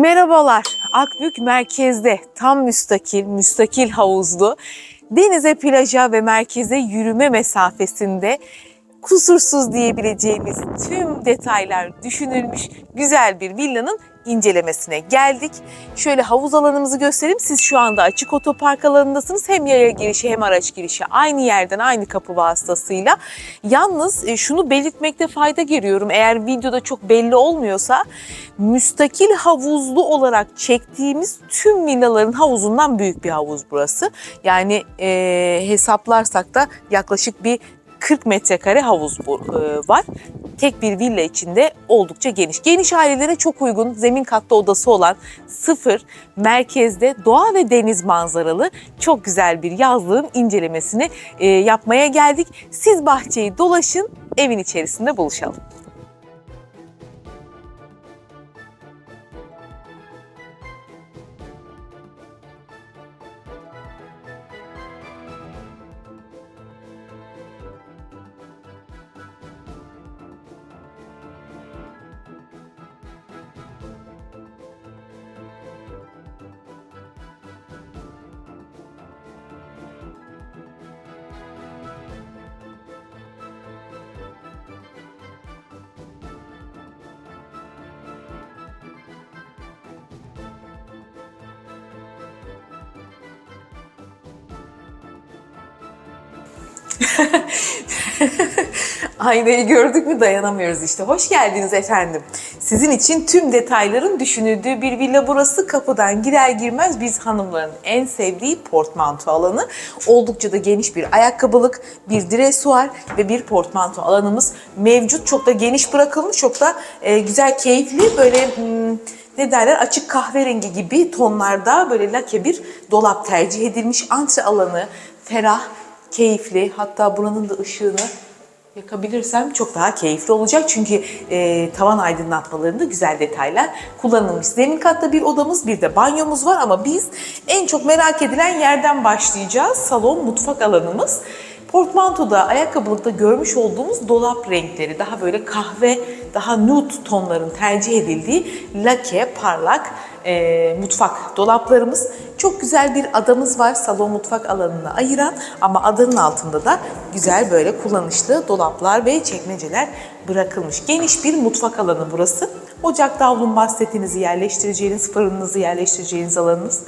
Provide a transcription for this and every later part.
Merhabalar. Akbük merkezde tam müstakil, müstakil havuzlu, denize, plaja ve merkeze yürüme mesafesinde kusursuz diyebileceğimiz tüm detaylar düşünülmüş güzel bir villanın incelemesine geldik. Şöyle havuz alanımızı göstereyim. Siz şu anda açık otopark alanındasınız. Hem yaya girişi hem araç girişi aynı yerden aynı kapı vasıtasıyla. Yalnız e, şunu belirtmekte fayda görüyorum. Eğer videoda çok belli olmuyorsa müstakil havuzlu olarak çektiğimiz tüm villaların havuzundan büyük bir havuz burası. Yani e, hesaplarsak da yaklaşık bir 40 metrekare havuz bu, e, var. Tek bir villa içinde oldukça geniş. Geniş ailelere çok uygun, zemin katta odası olan sıfır, merkezde doğa ve deniz manzaralı çok güzel bir yazlığın incelemesini e, yapmaya geldik. Siz bahçeyi dolaşın, evin içerisinde buluşalım. Aynayı gördük mü dayanamıyoruz işte. Hoş geldiniz efendim. Sizin için tüm detayların düşünüldüğü bir villa burası. Kapıdan girer girmez biz hanımların en sevdiği portmanto alanı. Oldukça da geniş bir ayakkabılık, bir dresuar ve bir portmanto alanımız mevcut. Çok da geniş bırakılmış, çok da e, güzel, keyifli böyle... hmm, ne derler açık kahverengi gibi tonlarda böyle lake bir dolap tercih edilmiş. Antre alanı ferah, keyifli hatta buranın da ışığını yakabilirsem çok daha keyifli olacak. Çünkü e, tavan aydınlatmalarında güzel detaylar kullanılmış. Zemin katta bir odamız bir de banyomuz var ama biz en çok merak edilen yerden başlayacağız. Salon mutfak alanımız. Portmantoda, ayakkabılıkta görmüş olduğumuz dolap renkleri daha böyle kahve, daha nude tonların tercih edildiği lake, parlak e, mutfak dolaplarımız. Çok güzel bir adamız var salon mutfak alanını ayıran ama adanın altında da güzel böyle kullanışlı dolaplar ve çekmeceler bırakılmış. Geniş bir mutfak alanı burası. Ocak davlumbaz setinizi yerleştireceğiniz, fırınınızı yerleştireceğiniz alanınız.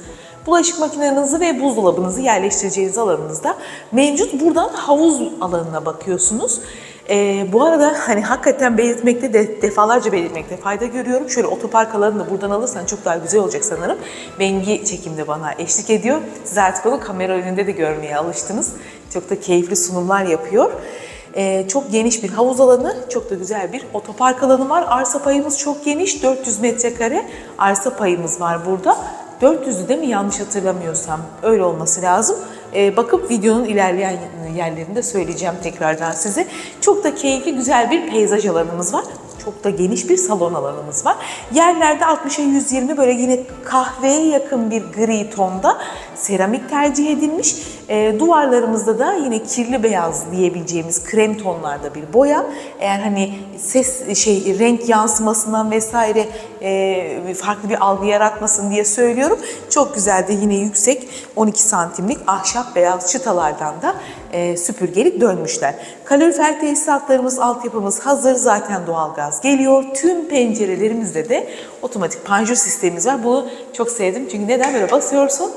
Bulaşık makinenizi ve buzdolabınızı yerleştireceğiniz alanınızda mevcut. Buradan havuz alanına bakıyorsunuz. Ee, bu arada hani hakikaten belirtmekte de defalarca belirtmekte fayda görüyorum. Şöyle otopark alanını buradan alırsan çok daha güzel olacak sanırım. Bengi çekimde bana eşlik ediyor. Siz artık onu kamera önünde de görmeye alıştınız. Çok da keyifli sunumlar yapıyor. Ee, çok geniş bir havuz alanı, çok da güzel bir otopark alanı var. Arsa payımız çok geniş, 400 metrekare arsa payımız var burada. 400'ü de mi yanlış hatırlamıyorsam öyle olması lazım. Ee, bakıp videonun ilerleyen yerlerinde söyleyeceğim tekrardan size. Çok da keyifli güzel bir peyzaj alanımız var. Çok da geniş bir salon alanımız var. Yerlerde 60'a 120 böyle yine kahveye yakın bir gri tonda seramik tercih edilmiş. Ee, duvarlarımızda da yine kirli beyaz diyebileceğimiz krem tonlarda bir boya. Eğer hani ses şey renk yansımasından vesaire e, farklı bir algı yaratmasın diye söylüyorum. Çok güzel de yine yüksek 12 santimlik ahşap beyaz çıtalardan da e, süpürgelik dönmüşler. Kalorifer tesisatlarımız, altyapımız hazır. Zaten doğalgaz geliyor. Tüm pencerelerimizde de otomatik panjur sistemimiz var. Bunu çok sevdim. Çünkü neden böyle basıyorsun?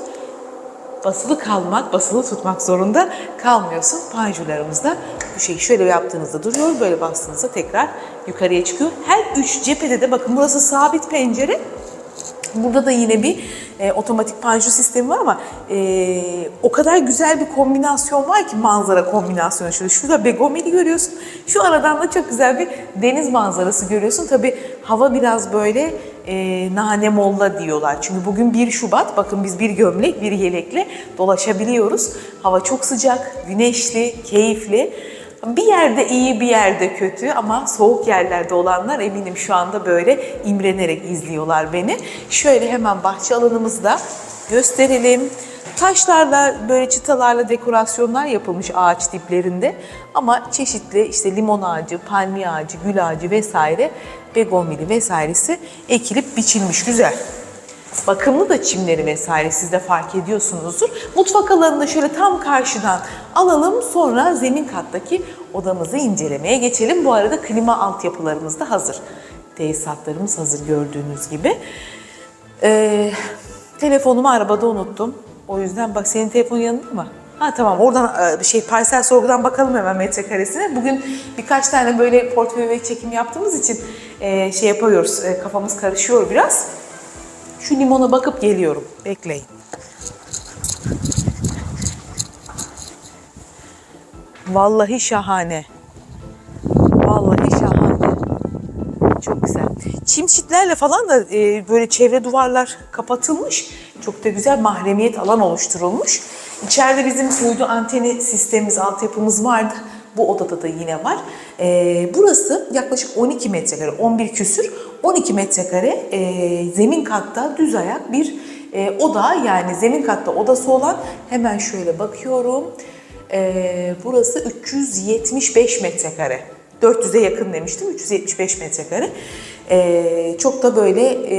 Basılı kalmak, basılı tutmak zorunda kalmıyorsun. Panjurlarımız da bu şeyi şöyle yaptığınızda duruyor, böyle bastığınızda tekrar yukarıya çıkıyor. Her üç cephede de bakın burası sabit pencere. Burada da yine bir e, otomatik panjur sistemi var ama e, o kadar güzel bir kombinasyon var ki manzara kombinasyonu. Şurada, şurada begomeli görüyorsun. Şu aradan da çok güzel bir deniz manzarası görüyorsun. Tabii hava biraz böyle e, nane molla diyorlar. Çünkü bugün 1 Şubat. Bakın biz bir gömlek, bir yelekle dolaşabiliyoruz. Hava çok sıcak, güneşli, keyifli. Bir yerde iyi, bir yerde kötü ama soğuk yerlerde olanlar eminim şu anda böyle imrenerek izliyorlar beni. Şöyle hemen bahçe alanımızda gösterelim. Taşlarla böyle çıtalarla dekorasyonlar yapılmış ağaç diplerinde ama çeşitli işte limon ağacı, palmiye ağacı, gül ağacı vesaire begonvili vesairesi ekilip biçilmiş güzel. Bakımlı da çimleri vesaire siz de fark ediyorsunuzdur. Mutfak alanında şöyle tam karşıdan alalım sonra zemin kattaki odamızı incelemeye geçelim. Bu arada klima altyapılarımız da hazır. Tesisatlarımız hazır gördüğünüz gibi. Ee, telefonumu arabada unuttum. O yüzden bak senin telefonun yanında mı? Ha tamam oradan e, şey parsel sorgudan bakalım hemen metrekaresine. Bugün birkaç tane böyle portföy ve çekim yaptığımız için e, şey yapıyoruz e, kafamız karışıyor biraz. Şu limona bakıp geliyorum. Bekleyin. Vallahi şahane. Vallahi şahane. Çok güzel. Çim çitlerle falan da böyle çevre duvarlar kapatılmış. Çok da güzel mahremiyet alan oluşturulmuş. İçeride bizim uydu anteni sistemimiz, altyapımız vardı. Bu odada da yine var. E, burası yaklaşık 12 metrekare, 11 küsür, 12 metrekare e, zemin katta düz ayak bir e, oda. Yani zemin katta odası olan hemen şöyle bakıyorum. E, burası 375 metrekare. 400'e yakın demiştim. 375 metrekare. Ee, çok da böyle e,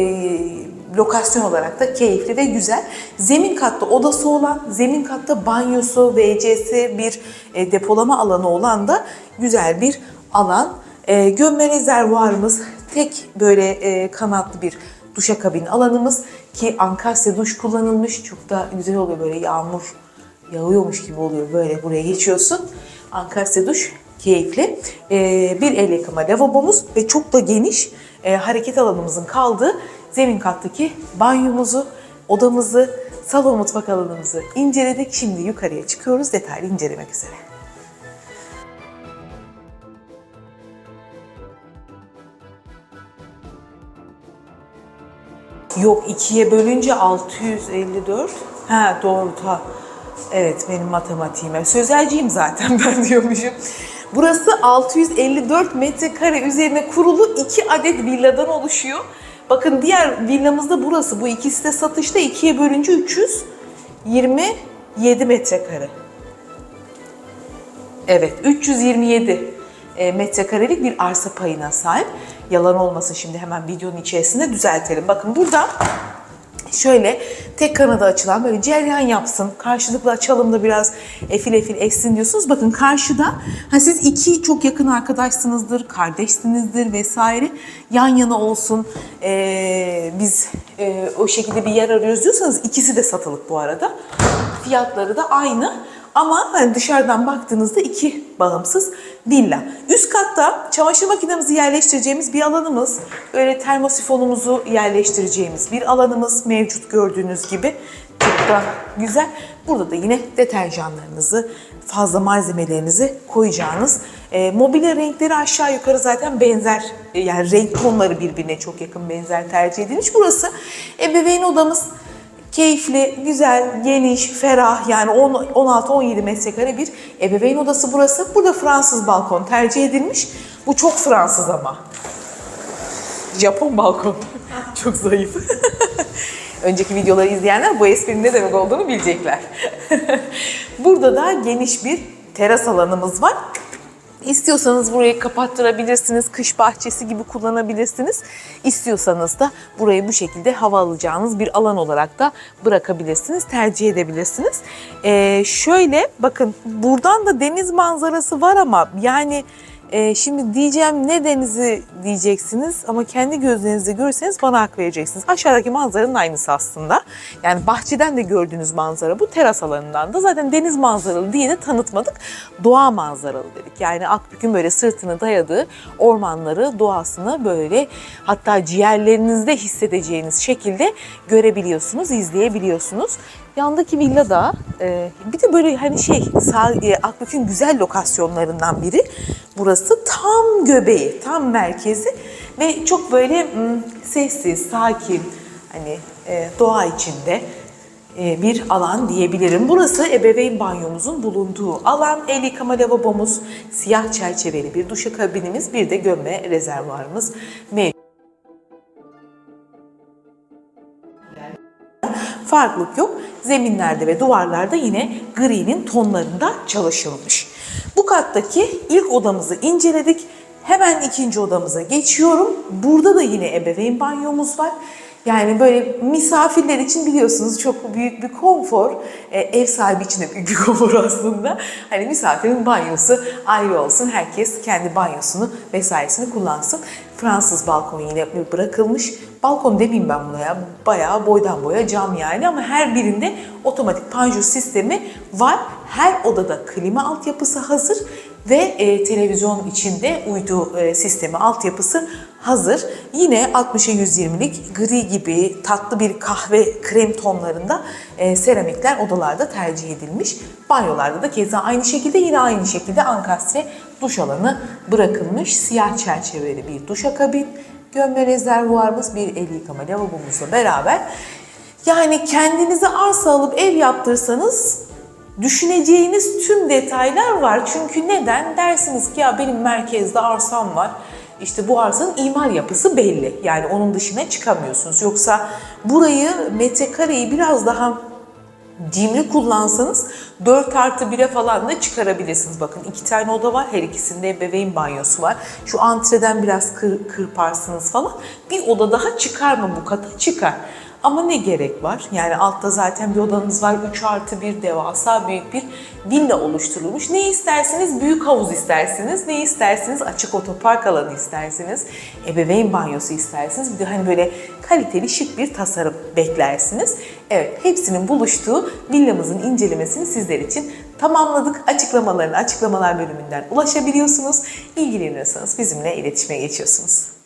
lokasyon olarak da keyifli ve güzel. Zemin katta odası olan, zemin katta banyosu, WC'si bir e, depolama alanı olan da güzel bir alan. E, gömme rezervuarımız tek böyle e, kanatlı bir duşakabin alanımız ki Ankasya duş kullanılmış. Çok da güzel oluyor böyle yağmur yağıyormuş gibi oluyor böyle buraya geçiyorsun. Ankasya duş keyifli. Ee, bir el yıkama lavabomuz ve çok da geniş e, hareket alanımızın kaldığı zemin kattaki banyomuzu, odamızı, salon mutfak alanımızı inceledik. Şimdi yukarıya çıkıyoruz detaylı incelemek üzere. Yok ikiye bölünce 654. Ha doğru ta. Evet benim matematiğime. Sözelciyim zaten ben diyormuşum. Burası 654 metrekare üzerine kurulu iki adet villadan oluşuyor. Bakın diğer villamız da burası. Bu ikisi de satışta ikiye bölünce 327 metrekare. Evet 327 e, metrekarelik bir arsa payına sahip. Yalan olmasın şimdi hemen videonun içerisinde düzeltelim. Bakın burada şöyle tek kanada açılan böyle ceryan yapsın. Karşılıklı açalım da biraz efil efil essin diyorsunuz. Bakın karşıda ha siz iki çok yakın arkadaşsınızdır, kardeşsinizdir vesaire. Yan yana olsun. Ee, biz e, o şekilde bir yer arıyoruz diyorsanız ikisi de satılık bu arada. Fiyatları da aynı. Ama hani dışarıdan baktığınızda iki bağımsız villa. Üst katta çamaşır makinemizi yerleştireceğimiz bir alanımız, böyle termosifonumuzu yerleştireceğimiz bir alanımız mevcut gördüğünüz gibi. Çok da güzel. Burada da yine deterjanlarınızı, fazla malzemelerinizi koyacağınız. E, mobilya renkleri aşağı yukarı zaten benzer. E, yani renk tonları birbirine çok yakın benzer tercih edilmiş. Burası ebeveyn odamız. Keyifli, güzel, geniş, ferah yani 16-17 metrekare bir ebeveyn odası burası. Burada Fransız balkon tercih edilmiş. Bu çok Fransız ama. Japon balkon. çok zayıf. Önceki videoları izleyenler bu esprinin ne demek olduğunu bilecekler. Burada da geniş bir teras alanımız var. İstiyorsanız burayı kapattırabilirsiniz, kış bahçesi gibi kullanabilirsiniz. İstiyorsanız da burayı bu şekilde hava alacağınız bir alan olarak da bırakabilirsiniz, tercih edebilirsiniz. Ee, şöyle bakın buradan da deniz manzarası var ama yani e, şimdi diyeceğim ne denizi diyeceksiniz ama kendi gözlerinizle görürseniz bana hak vereceksiniz. Aşağıdaki manzaranın aynısı aslında. Yani bahçeden de gördüğünüz manzara bu teras alanından da zaten deniz manzaralı diye de tanıtmadık. Doğa manzaralı dedik. Yani Akbük'ün böyle sırtını dayadığı ormanları, doğasını böyle hatta ciğerlerinizde hissedeceğiniz şekilde görebiliyorsunuz, izleyebiliyorsunuz. Yandaki villa da e, bir de böyle hani şey e, Akbük'ün güzel lokasyonlarından biri. Burası tam göbeği, tam merkezi ve çok böyle mm, sessiz, sakin, hani e, doğa içinde e, bir alan diyebilirim. Burası ebeveyn banyomuzun bulunduğu alan. El yıkama lavabomuz, siyah çerçeveli bir duşakabinimiz, bir de gömme rezervuarımız mevcut. Farklılık yok. Zeminlerde ve duvarlarda yine gri'nin tonlarında çalışılmış. Bu kattaki ilk odamızı inceledik. Hemen ikinci odamıza geçiyorum. Burada da yine ebeveyn banyomuz var. Yani böyle misafirler için biliyorsunuz çok büyük bir konfor. E, ev sahibi için de büyük bir konfor aslında. Hani misafirin banyosu ayrı olsun. Herkes kendi banyosunu vesairesini kullansın. Fransız balkon yine bırakılmış. Balkon demeyeyim ben buna ya. Bayağı boydan boya cam yani ama her birinde otomatik panjur sistemi var. Her odada klima altyapısı hazır ve e, televizyon içinde uydu e, sistemi altyapısı hazır. Yine 60'a 120'lik gri gibi tatlı bir kahve krem tonlarında e, seramikler odalarda tercih edilmiş. Banyolarda da keza aynı şekilde yine aynı şekilde ankastre duş alanı bırakılmış. Siyah çerçeveli bir duşakabin, gömme rezervuarımız, bir el yıkama lavabomuzla beraber. Yani kendinize arsa alıp ev yaptırsanız düşüneceğiniz tüm detaylar var. Çünkü neden? Dersiniz ki ya benim merkezde arsam var. İşte bu arsanın imar yapısı belli. Yani onun dışına çıkamıyorsunuz. Yoksa burayı metrekareyi biraz daha cimri kullansanız 4 artı 1'e falan da çıkarabilirsiniz. Bakın iki tane oda var. Her ikisinde ebeveyn banyosu var. Şu antreden biraz kır, kırparsınız falan. Bir oda daha çıkar mı bu kata? Çıkar. Ama ne gerek var? Yani altta zaten bir odanız var. 3 artı 1 devasa büyük bir villa oluşturulmuş. Ne isterseniz büyük havuz istersiniz. Ne isterseniz açık otopark alanı istersiniz. Ebeveyn banyosu istersiniz. Bir de hani böyle kaliteli şık bir tasarım beklersiniz. Evet hepsinin buluştuğu villamızın incelemesini sizler için tamamladık. Açıklamalarını açıklamalar bölümünden ulaşabiliyorsunuz. İlgileniyorsanız bizimle iletişime geçiyorsunuz.